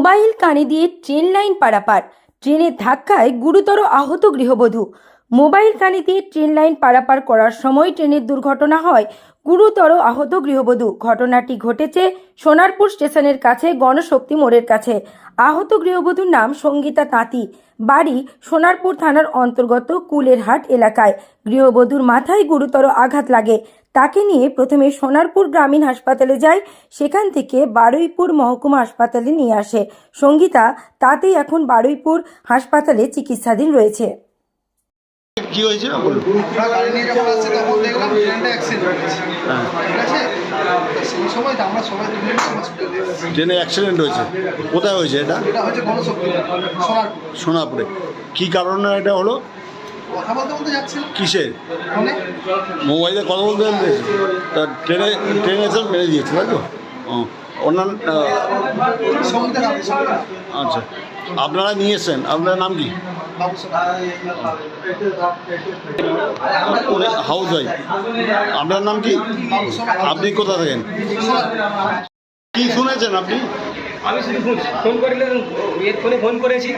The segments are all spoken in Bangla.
মোবাইল কানে দিয়ে ট্রেন লাইন পারাপার। ট্রেনের ধাক্কায় গুরুতর আহত গৃহবধূ। মোবাইল কানে দিয়ে ট্রেন লাইন পারাপার করার সময় ট্রেনের দুর্ঘটনা হয়। গুরুতর আহত গৃহবধূ। ঘটনাটি ঘটেছে সোনারপুর স্টেশনের কাছে, গণশক্তি মোড়ের কাছে। আহত গৃহবধূর নাম সঙ্গীতা তাঁতি। বাড়ি সোনারপুর থানার অন্তর্গত কুলেরহাট এলাকায়। গৃহবধূর মাথায় গুরুতর আঘাত লাগে। তাকে নিয়ে প্রথমে সোনারপুর গ্রামীণ হাসপাতালে যায় সেখান থেকে বারুইপুর মহকুমা হাসপাতালে নিয়ে আসে। সঙ্গীতা তাতেই এখন বারুইপুর হাসপাতালে চিকিৎসাধীন রয়েছে। কি হয়েছিল আমরা গাড়ি নিয়ে যখন আসছি তখন দেখলাম ট্রেনটা অ্যাক্সিডেন্ট হয়েছে। হ্যাঁ। ঠিক আছে? সেই সময় তো আমরা সবাই মিলে হসপিটালে ট্রেনে অ্যাক্সিডেন্ট হয়েছে। কোথায় হয়েছে এটা? এটা হচ্ছে গণশক্তি সোনারপুর। কি কারণে এটা হলো? কথা বলতে বলতে যাচ্ছিল কিসের? মোবাইলে কথা বলতে বলতে তা ট্রেনে ট্রেনে এসে মেরে দিয়েছে তাই তো? অন্যান্য আচ্ছা। আপনারা নিয়ে এসেছেন আপনার নাম কি? হাউস ওয়াইফ আপনার নাম কি? আপনি কোথা থাকেন কি শুনেছেন আপনি? আমি শুধু ফোন ফোন করলে এর ফোনে ফোন করেছি।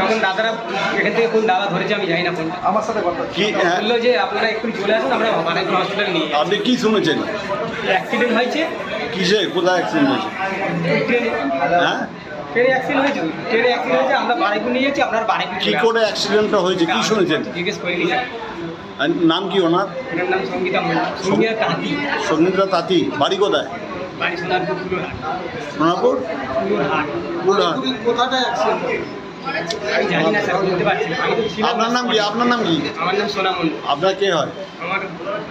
তখন দাদারা এখান থেকে কোন দাদা ধরেছে আমি জানি না ফোনটা। আমার সাথে কথা কি হ্যাঁ, বলল যে আপনারা একটু চলে আসুন আমরা বানাইপুর হসপিটালে নিয়ে আপনি কি শুনেছেন? অ্যাক্সিডেন্ট হয়েছে। কিসে? কোথায় অ্যাক্সিডেন্ট হয়েছে? ট্রেনে। হ্যাঁ? ট্রেনে অ্যাক্সিডেন্ট হয়েছে ট্রেনে অ্যাক্সিডেন্ট হয়েছে আমরা বাড়িপুর নিয়ে যাচ্ছি আপনার বাড়িপুর কি করে অ্যাক্সিডেন্টটা হয়েছে? কি শুনেছেন? জিজ্ঞেস নাম কি ওনার? এটার নাম সঙ্গীতা মণ্ডল। সঙ্গীতা তাঁতি। সঙ্গীতা তাঁতি। বাড়ি কোথায়? বাড়ি সোনারপুর পুরোহাট সোনাপুর পুরোহাট বুড়হাট কোথাটায় অ্যাক্সিডেন্ট আমি জানি না স্যার বলতে পারছি না। আমি তো ছিলাম আপনার নাম কি? আপনার নাম কি? আমার নাম আপনার কে হয়? আমার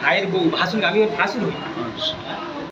ভাইয়ের বউ ভাসুন আমি ভাসুন ভাসুর হই।